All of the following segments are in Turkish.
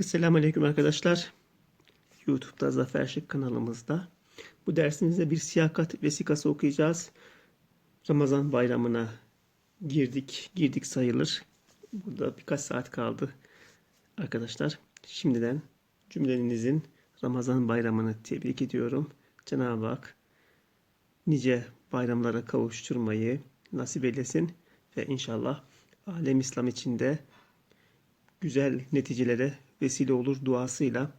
Esselamu Aleyküm arkadaşlar. YouTube'da Zafer Şık kanalımızda. Bu dersimizde bir siyakat vesikası okuyacağız. Ramazan bayramına girdik. Girdik sayılır. Burada birkaç saat kaldı arkadaşlar. Şimdiden cümlenizin Ramazan bayramını tebrik ediyorum. Cenab-ı Hak nice bayramlara kavuşturmayı nasip eylesin ve inşallah alem İslam içinde güzel neticelere vesile olur duasıyla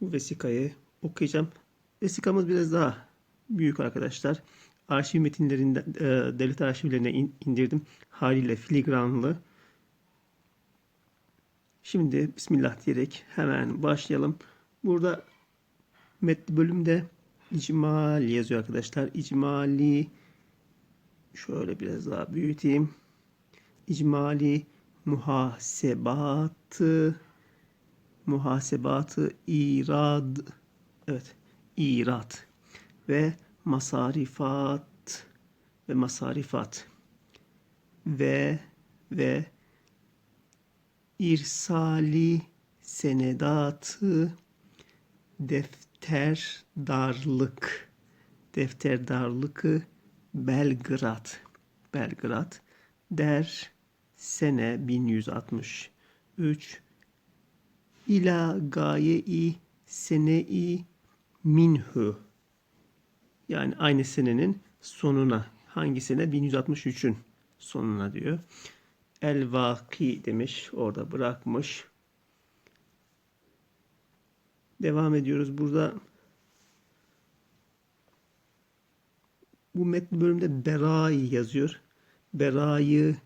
bu vesikayı okuyacağım. Vesikamız biraz daha büyük arkadaşlar. Arşiv metinlerinden e, devlet arşivlerine in- indirdim. Haliyle filigranlı. Şimdi Bismillah diyerek hemen başlayalım. Burada metni bölümde icmal yazıyor arkadaşlar. İcmali şöyle biraz daha büyüteyim. İcmali muhasebatı muhasebatı irad evet irad ve masarifat ve masarifat ve ve irsali senedatı defterdarlık defterdarlıkı Belgrad Belgrad der sene 1163 ila gaye-i sene-i minhu yani aynı senenin sonuna hangi sene 1163'ün sonuna diyor. El vaki demiş orada bırakmış. Devam ediyoruz burada. Bu metni bölümde Berai yazıyor. Berayı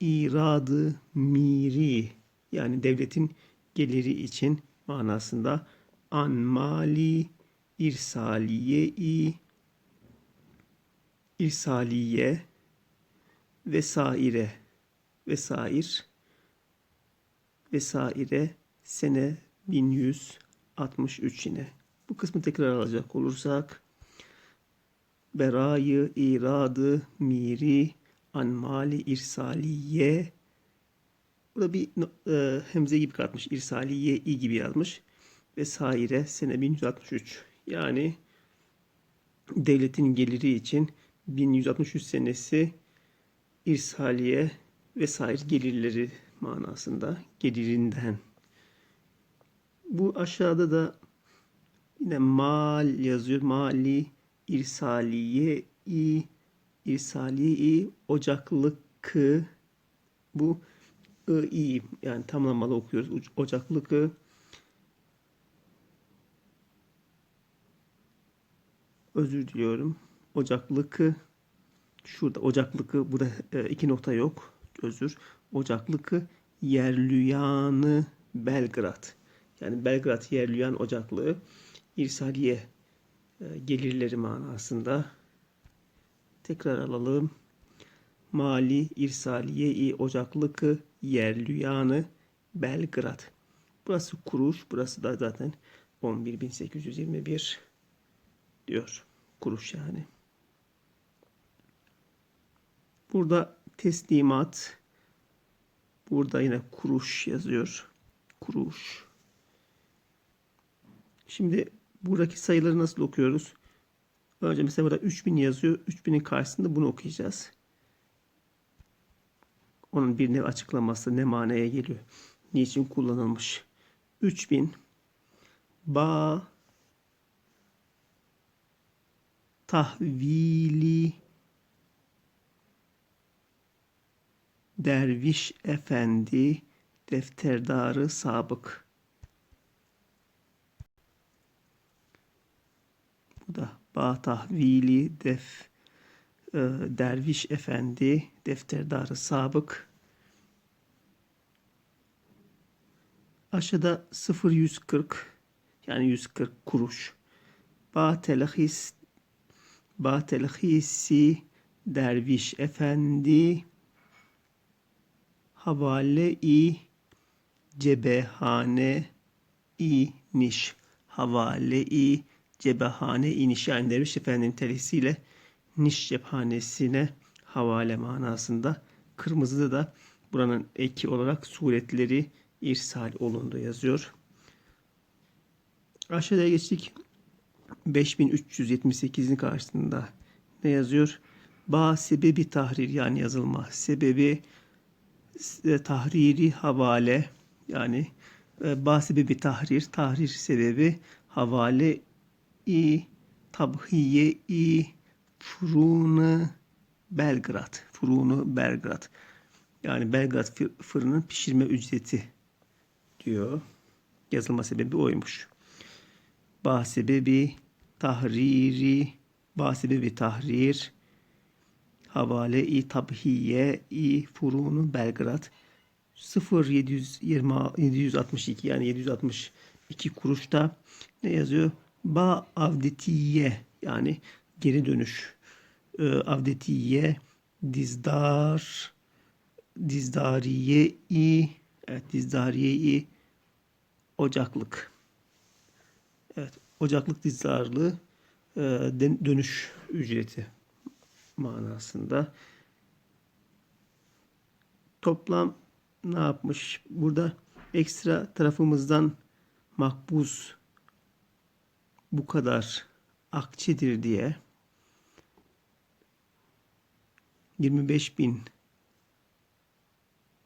iradı miri yani devletin geliri için manasında an mali irsaliye vesaire vesair vesaire sene 1163 yine. Bu kısmı tekrar alacak olursak berayı iradı miri an mali irsaliye Burada bir e, hemze gibi katmış. İrsaliye i gibi yazmış. Vesaire sene 1163. Yani devletin geliri için 1163 senesi irsaliye vesaire gelirleri manasında gelirinden. Bu aşağıda da yine mal yazıyor. Mali irsaliye i irsaliye i ocaklık bu i yani tamlamalı okuyoruz. Ocaklık I. Özür diliyorum. Ocaklık I. Şurada ocaklık I. Burada e, iki nokta yok. Özür. Ocaklık I. Yerlüyanı Belgrad. Yani Belgrad Yerlüyan Ocaklığı. İrsaliye e, gelirleri manasında. Tekrar alalım. Mali İrsaliye-i Ocaklıkı Yerlüyanı Belgrad. Burası kuruş. Burası da zaten 11.821 diyor. Kuruş yani. Burada teslimat. Burada yine kuruş yazıyor. Kuruş. Şimdi buradaki sayıları nasıl okuyoruz? Önce mesela burada 3000 yazıyor. 3000'in karşısında bunu okuyacağız. Onun bir nev açıklaması ne manaya geliyor? Niçin kullanılmış? 3000 ba tahvili derviş efendi defterdarı sabık. Bu da ba tahvili def derviş efendi defterdarı sabık. Aşağıda 0140 yani 140 kuruş. Ba telahis ba telahisi derviş efendi. Havale-i cebehane i niş. Havale-i cebehane iniş yani derviş efendinin telhisiyle niş cephanesine havale manasında. Kırmızıda da buranın eki olarak suretleri irsal olundu yazıyor. Aşağıya geçtik. 5378'in karşısında ne yazıyor? Ba sebebi tahrir yani yazılma. Sebebi e, tahriri havale yani e, ba sebebi tahrir, tahrir sebebi havale i tabhiye i fırını Belgrad. Fırını Belgrad. Yani Belgrad fı- fırının pişirme ücreti diyor. Yazılma sebebi oymuş. Ba sebebi tahriri ba sebebi tahrir havale-i tabhiye-i furunu Belgrad 0720 762 yani 762 kuruşta ne yazıyor? Ba avdetiye yani geri dönüş. Ee, avdetiye dizdar dizdariye-i evet dizdariye-i ocaklık. Evet, ocaklık dizdarlığı e, dönüş ücreti manasında. Toplam ne yapmış? Burada ekstra tarafımızdan makbuz bu kadar akçedir diye 25.000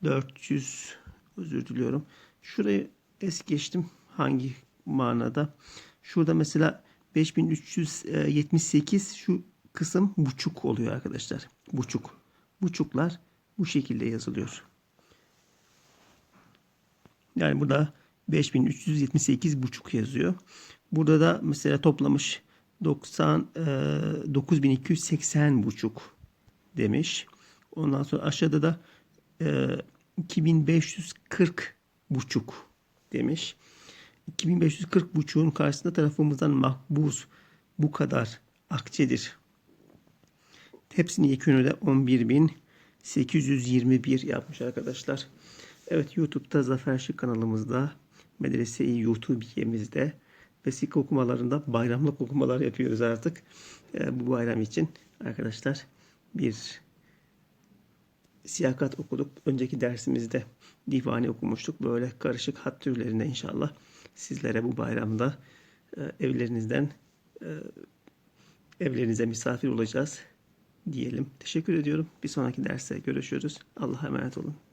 400 özür diliyorum. Şurayı es geçtim. Hangi manada? Şurada mesela 5378 şu kısım buçuk oluyor arkadaşlar. Buçuk. Buçuklar bu şekilde yazılıyor. Yani burada 5378 buçuk yazıyor. Burada da mesela toplamış 90 e, 9280 buçuk demiş. Ondan sonra aşağıda da e, 2540 buçuk demiş. 2540 buçuğun karşısında tarafımızdan makbuz bu kadar akçedir. Hepsinin yekünü de 11.821 yapmış arkadaşlar. Evet YouTube'da Zafer Şık kanalımızda Medrese-i YouTube'yemizde vesika okumalarında bayramlık okumalar yapıyoruz artık. Ee, bu bayram için arkadaşlar bir siyakat okuduk. Önceki dersimizde divane okumuştuk. Böyle karışık hat türlerinde inşallah sizlere bu bayramda e, evlerinizden e, evlerinize misafir olacağız diyelim. Teşekkür ediyorum. Bir sonraki derste görüşürüz. Allah'a emanet olun.